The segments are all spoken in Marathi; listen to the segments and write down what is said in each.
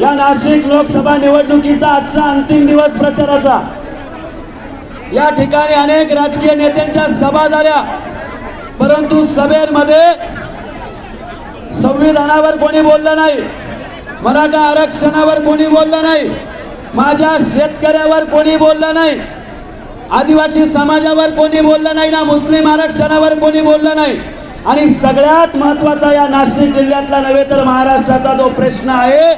या नाशिक लोकसभा निवडणुकीचा आजचा अंतिम दिवस प्रचाराचा. या ठिकाणी अनेक राजकीय नेत्यांच्या सभा झाल्या. परंतु सभेमध्ये संविधानावर कोणी बोललं नाही मराठा आरक्षणावर कोणी बोललं नाही माझ्या शेतकऱ्यावर कोणी बोललं नाही आदिवासी समाजावर कोणी बोललं नाही ना मुस्लिम आरक्षणावर कोणी बोललं नाही. आणि सगळ्यात महत्त्वाचा या नाशिक जिल्ह्यातला नव्हे तर महाराष्ट्राचा जो प्रश्न आहे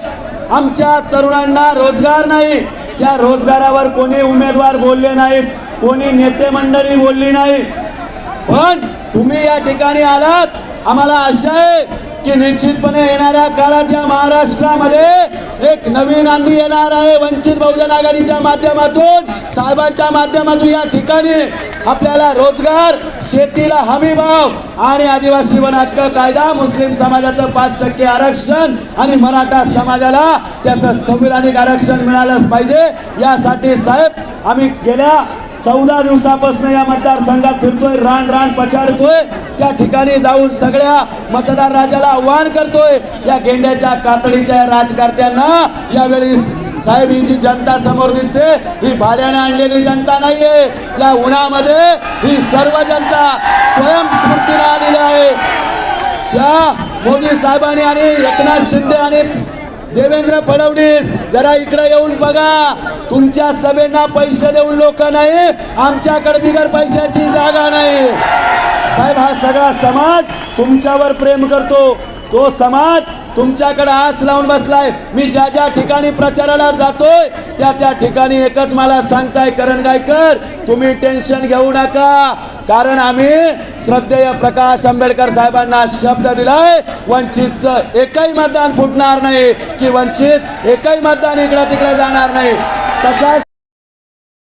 आमच्या तरुणांना रोजगार नाही. त्या रोजगारावर कोणी उमेदवार बोलले नाहीत कोणी नेते मंडळी बोलली नाही. पण तुम्ही या ठिकाणी आलात आम्हाला आशा आहे की निश्चितपणे येणाऱ्या काळात या महाराष्ट्रामध्ये एक नवीन आंधी येणार आहे. वंचित बहुजन आघाडीच्या माध्यमातून साहेबांच्या माध्यमातून या ठिकाणी आपल्याला रोजगार शेतीला हमी भाव आणि आदिवासी वन हक्क कायदा मुस्लिम समाजाचं पाच टक्के आरक्षण आणि मराठा समाजाला त्याचं संविधानिक आरक्षण मिळालंच पाहिजे. यासाठी साहेब आम्ही गेल्या चौदा दिवसापासून या मतदारसंघात फिरतोय रान रान पछाडतोय. त्या ठिकाणी जाऊन सगळ्या मतदार राजाला आव्हान करतोय. या गेंड्याच्या कातडीच्या या राजकारत्यांना यावेळी साहेब ही जी जनता समोर दिसते ही भाड्याने आणलेली जनता नाहीये. या उन्हामध्ये ही सर्व जनता स्वयंस्फूर्तीने आलेली आहे. त्या मोदी साहेबांनी आणि एकनाथ शिंदे आणि देवेंद्र फडणवीस जरा इकडे येऊन बघा. तुमच्या सभेना पैसे देऊन लोक नाही आमच्याकडे बिगर पैशाची जागा नाही. साहेब हा सगळा समाज तुमच्यावर प्रेम करतो. तो समाज तुमच्याकडे आस लावून बसलाय. मी ज्या ज्या ठिकाणी प्रचाराला जातोय त्या त्या ठिकाणी एकच मला सांगताय करण गायकर तुम्ही टेन्शन घेऊ नका. कारण आम्ही श्रद्धेय प्रकाश आंबेडकर साहेबांना शब्द दिलाय वंचितचं एकही मतदान फुटणार नाही की वंचित एकही मतदान इकडं तिकडे जाणार नाही. तसाच